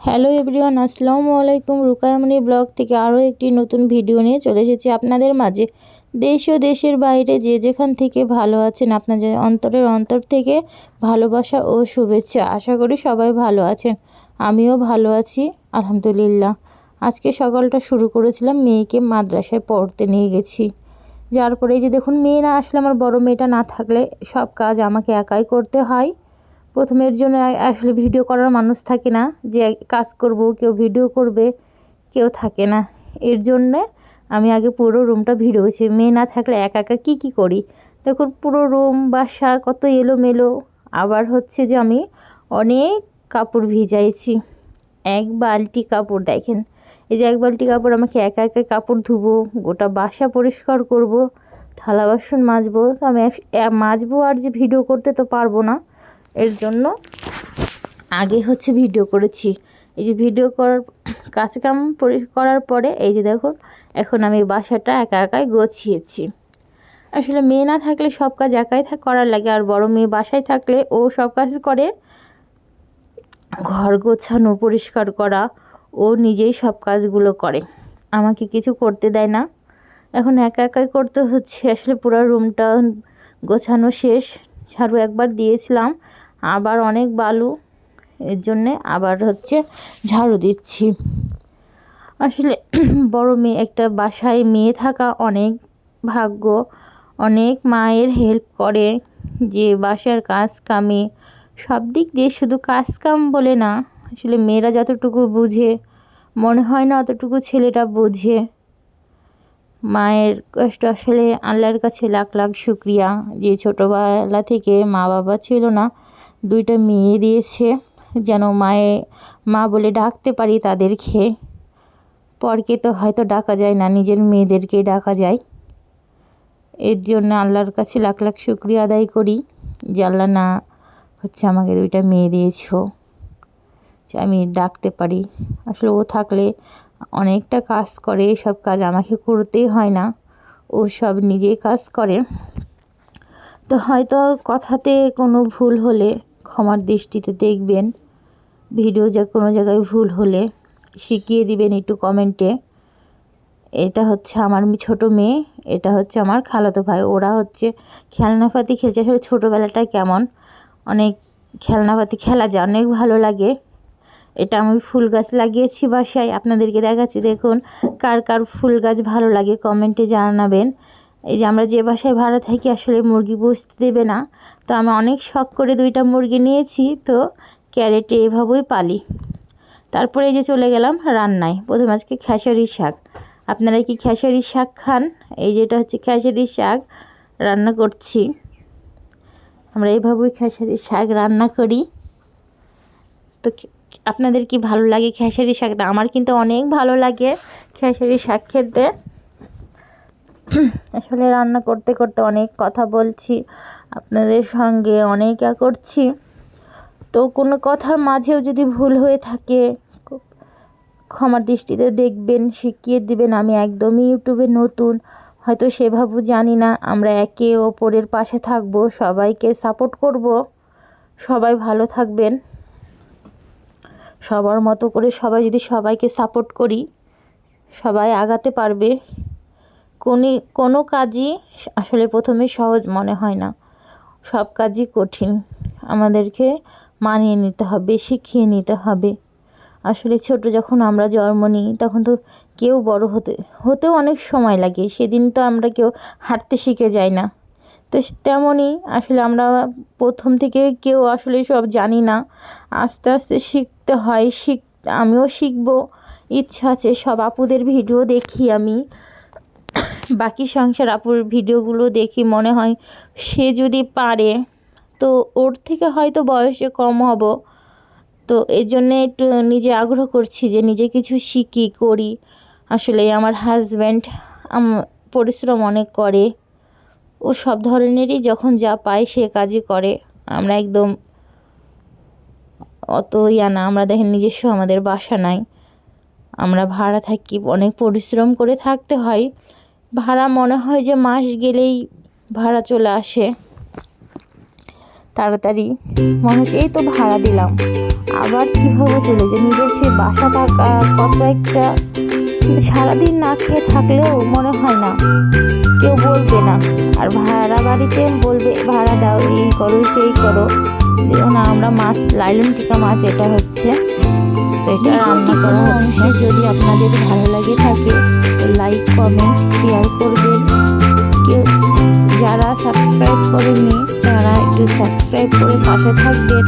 Hello everyone, আসসালামু আলাইকুম। রুকায়ামনি blog থেকে আরও একটি নতুন ভিডিও নিয়ে চলে এসেছি আপনাদের মাঝে। দেশ ও দেশের বাইরে যে যেখান থেকে ভালো আছেন, আপনাদের অন্তরের অন্তর থেকে ভালোবাসা ও শুভেচ্ছা, আশা করি সবাই ভালো আছেন। আমিও ভালো আছি, আলহামদুলিল্লাহ। আজকে সকালটা শুরু করেছিলাম, মেয়েকে মাদ্রাসায় পড়তে নিয়ে গেছি। যার পরে যে দেখুন, মেয়ে না আসলে আমার বড় মেয়েটা না থাকলে সব কাজ আমাকে একাই করতে হয়। প্রথমের জন্য আসলে ভিডিও করার মানুষ থাকে না যে কাজ করব, কেউ ভিডিও করবে, কেউ থাকে না। এর জন্যে আমি আগে পুরো রুমটা ভিড়েছি মেয়ে না থাকলে একা একা কী কী করি? দেখুন পুরো রুম বাসা কত এলোমেলো। আবার হচ্ছে যে আমি অনেক কাপড় ভিজাইছি। এক বালতি কাপড় দেখেন। এই যে এক বালতি কাপড়, আমাকে একা একা কাপড় ধুবো, গোটা বাসা পরিষ্কার করব, থালা বাসন মাজবো। আমি মাজবো আর যে ভিডিও করতে তো পারব না। এর জন্য আগে হচ্ছে ভিডিও করেছি। এই যে ভিডিও করার কাজ কাম করার পরে, এই যে দেখুন এখন আমি বাসাটা একা একাই গোছিয়েছি। আসলে মেয়ে না থাকলে সব কাজ একাই করার লাগে, আর বড় মেয়ে বাসায় থাকলে ও সব কাজ করে। ঘর গোছানো, পরিষ্কার করা, ও নিজেই সব কাজগুলো করে। আমাকে কিছু করতে দেয় না। এখন একা একাই করতে হচ্ছে। আসলে পুরো রুমটা গোছানো শেষ। ঝাড়ু একবার দিয়েছিলাম। আবার অনেক বালু, এর জন্যে আবার হচ্ছে ঝাড়ু দিচ্ছি। আসলে বড় মেয়ে, একটা বাসায় মেয়ে থাকা অনেক ভাগ্য। অনেক মায়ের হেল্প করে যে বাসার কাজ কামে। সব দিক দিয়ে শুধু কাজ কাম বলে না, আসলে মেয়েরা যতটুকু বুঝে, মনে হয় না অতটুকু ছেলেটা বোঝে। মায়ের কষ্ট আসলে আল্লাহর কাছে লাখ লাখ শুক্রিয়া। যে ছোটোবেলা থেকে মা বাবা ছিল না, দুইটা মেয়ে দিয়েছে, যেন মায়ে মা বলে ডাকতে পারি তাদেরকে। পরকে তো হয়তো ডাকা যায় না, নিজের মেয়েদেরকে ডাকা যায়। এর জন্য আল্লাহর কাছে লাখ লাখ শুক্রিয়া আদায় করি, যে আল্লাহ না হচ্ছে আমাকে দুইটা মেয়ে দিয়েছ আমি ডাকতে পারি। আসলে ও থাকলে অনেকটা কাজ করে সব কাজ আমাকে করতেই হয় না। ও সব নিজেই কাজ করে। তো হয়তো কথাতে কোনো ভুল হলে ক্ষমার দৃষ্টিতে দেখবেন। ভিডিও যা কোনো জায়গায় ভুল হলে শিখিয়ে দিবেন একটু কমেন্টে। এটা হচ্ছে আমার ছোট মেয়ে, এটা হচ্ছে আমার খালাতো ভাই। ওরা হচ্ছে খেলনাপাতি খেলছে। আসলে ছোটোবেলাটা কেমন? অনেক খেলনাপাতি খেলা যায়, অনেক ভালো লাগে। এটা আমি ফুল গাছ লাগিয়েছি বাসায়। আপনাদেরকে দেখাচ্ছি, দেখুন কার কার ফুল গাছ ভালো লাগে কমেন্টে জানাবেন। এই যে আমরা যে বাসায় ভাড়া থাকি আসলে মুরগি পুষতে দেবে না। তো আমি অনেক শখ করে দুইটা মুরগি নিয়েছি, তো ক্যারেটে এভাবেই পালি। তারপরে এই যে চলে গেলাম রান্নায়। প্রথমে আজকে খেসারি শাক। আপনারা কি খেসারি শাক খান? এই যেটা হচ্ছে খেসারি শাক, রান্না করছি। আমরা এইভাবেই খেসারি শাক রান্না করি। তো আপনাদের কি ভালো লাগে খেসারি শাকটা আমার কিন্তু অনেক ভালো লাগে খেসারি শাক খেতে। আসলে রান্না করতে করতে অনেক কথা বলছি, আপনাদের সঙ্গে অনেক ইয়া করছি। তো কোনো কথার মাঝেও যদি ভুল হয়ে থাকে ক্ষমার দৃষ্টিতে দেখবেন, শিখিয়ে দিবেন। আমি একদমই ইউটিউবে নতুন, হয়তো সেভাবে জানি না, আমরা একে ওপরের পাশে থাকব, সবাইকে সাপোর্ট করব। সবাই ভালো থাকবেন। সবার মতো করে সবাই যদি সবাইকে সাপোর্ট করি, সবাই আগাতে পারবে। কোনি, কোনো কাজই আসলে প্রথমে সহজ মনে হয় না। সব কাজই কঠিন। আমাদেরকে মানিয়ে নিতে হবে, শিখিয়ে নিতে হবে। আসলে ছোট যখন আমরা জন্ম নিই, তখন তো কেউ বড় হতে, হতেও অনেক সময় লাগে। সেদিন তো আমরা কেউ হাঁটতে শিখে যাই না। তো তেমনই আসলে আমরা প্রথম থেকে কেউ আসলে সব জানি না। আস্তে আস্তে শিখতে হয়, শিখ, আমিও শিখব। ইচ্ছা আছে সব আপুদের ভিডিও দেখি আমি। বাকি সংসার আপুর ভিডিওগুলো দেখি, মনে হয় সে যদি পারে, তো ওর থেকে হয়তো বয়সে কম হব। তো এর জন্যে একটু নিজে আগ্রহ করছি যে নিজে কিছু শিখি, করি। আসলে আমার হাজব্যান্ড পরিশ্রম অনেক করে। ও সব ধরনেরই যখন যা পায় সে কাজই করে। আমরা একদম অত ইয়া না, আমরা দেখেন নিজস্ব আমাদের বাসা নাই। আমরা ভাড়া থাকি, অনেক পরিশ্রম করে থাকতে হয়। ভাড়া মনে হয় যে মাস গেলেই ভাড়া চলে আসে। তাড়াতাড়ি। মনে হচ্ছে এই তো ভাড়া দিলাম। আবার কীভাবে চলে যে নিজের সে বাসা থাকা কত একটা সারাদিন না খেয়ে থাকলেও মনে হয় না। কেউ বলবে না। আর ভাড়া বাড়িতে বলবে ভাড়া দাও এই করো সেই করো। না আমরা মাছ লাইলন টিকা মাছ এটা হচ্ছে। এটা রান্না করা হচ্ছে। যদি আপনাদের ভালো লাগে থাকে লাইক কমেন্ট শেয়ার করবেন। কেউ যারা সাবস্ক্রাইব করেননি তারা একটু সাবস্ক্রাইব করে পাশে থাকবেন।